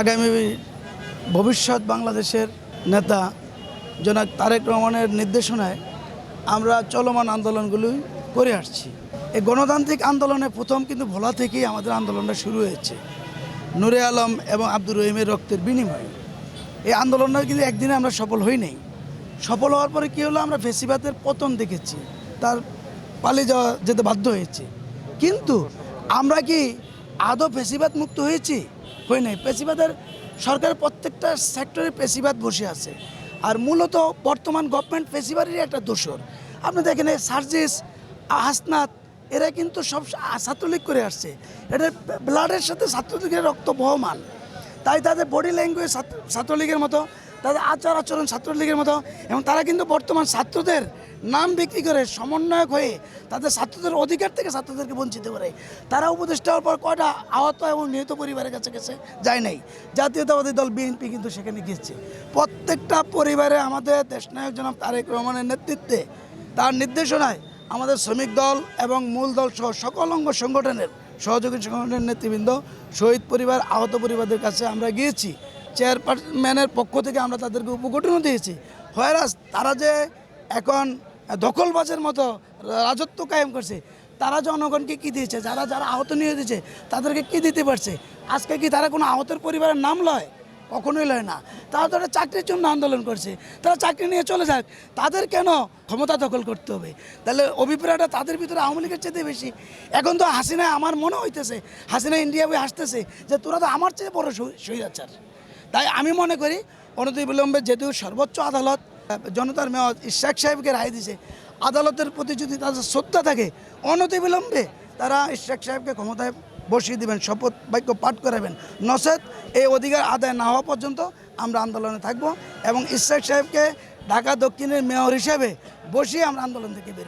আগামী ভবিষ্যৎ বাংলাদেশের নেতা জনাক তারেক রহমানের নির্দেশনায় আমরা চলমান আন্দোলনগুলি করে আসছি। এই গণতান্ত্রিক আন্দোলনে প্রথম কিন্তু ভোলা থেকেই আমাদের আন্দোলনটা শুরু হয়েছে। নুরে আলম এবং আব্দুর রহিমের রক্তের বিনিময়ে। এই আন্দোলনটা কিন্তু একদিনে আমরা সফল হই নাই। সফল হওয়ার পরে কী হলো? আমরা ফেসিবাতের পতন দেখেছি। তার পালিয়ে যাওয়া যেতে বাধ্য হয়েছে। কিন্তু আমরা কি আদৌ ফেসিবাদ মুক্ত হয়েছি? হই নাই। পেশিবাদের সরকারের প্রত্যেকটা সেক্টরে পেশিবাদ বসে আছে। আর মূলত বর্তমান গভর্নমেন্ট পেশিবাদেরই একটা দোষর। আপনি দেখেন সার্জিস, হাসনাত, এরা কিন্তু সব ছাত্রলীগ করে আসছে। এটা ব্লাডের সাথে ছাত্রলীগের রক্ত বহমান। তাই তাদের বডি ল্যাঙ্গুয়েজ ছাত্রলীগের মতো, তাদের আচার আচরণ ছাত্রলীগের মতো, এবং তারা কিন্তু বর্তমান ছাত্রদের নাম বিক্রি করে সমন্বয়ক হয়ে তাদের ছাত্রদের অধিকার থেকে ছাত্রদেরকে বঞ্চিত করে। তারা উপদেষ্টা হওয়ার পর কয়টা আহত এবং নিহত পরিবারের কাছে গেছে যায় নাই। জাতীয়তাবাদী দল বিএনপি কিন্তু সেখানে গিয়েছে। প্রত্যেকটা পরিবারে আমাদের দেশনায়ক জনাব তারেক রহমানের নেতৃত্বে তার নির্দেশনায় আমাদের শ্রমিক দল এবং মূল দল সহ সকল অঙ্গ সংগঠনের সহযোগী সংগঠনের নেতৃবৃন্দ, শহীদ পরিবার, আহত পরিবারদের কাছে আমরা গিয়েছি। চেয়ারম্যানের পক্ষ থেকে আমরা তাদেরকে উপকটনও দিয়েছি। হয়রাস, তারা যে এখন দখলবাজের মতো রাজত্ব কায়েম করছে। তারা জনগণকে কি দিয়েছে? যারা যারা আহত নিয়ে দিয়েছে তাদেরকে কি দিতে পারছে? আজকে কি তারা কোনো আহতের পরিবারের নাম লয়? কখনোই লয় না। তারা তো একটা চাকরির জন্য আন্দোলন করছে। তারা চাকরি নিয়ে চলে যাক। তাদের কেন ক্ষমতা দখল করতে হবে? তাহলে অভিপ্রায়টা তাদের ভিতরে আওয়ামী লীগের চেয়ে বেশি। এখন তো হাসিনা, আমার মনে হইতেছে, হাসিনা ইন্ডিয়া বই হাসতেছে যে তোরা তো আমার চেয়ে বড় স্বৈরাচার তাই আমি মনে করি, অনতি অনতিবিলম্বে যেহেতু সর্বোচ্চ আদালত জনতার মেয়র ইশাক সাহেবকে রায় দিছে। আদালতের প্রতি যদি তাদের শ্রদ্ধা থাকে, অনতিবিলম্বে তারা ইশাক সাহেবকে ক্ষমতায় বসিয়ে দিবেন, শপথ বাক্য পাঠ করাবেন। নচেত এই অধিকার আদায় না হওয়া পর্যন্ত আমরা আন্দোলনে থাকব এবং ইশাক সাহেবকে ঢাকা দক্ষিণের মেয়র হিসেবে বসিয়ে আমরা আন্দোলন থেকে বের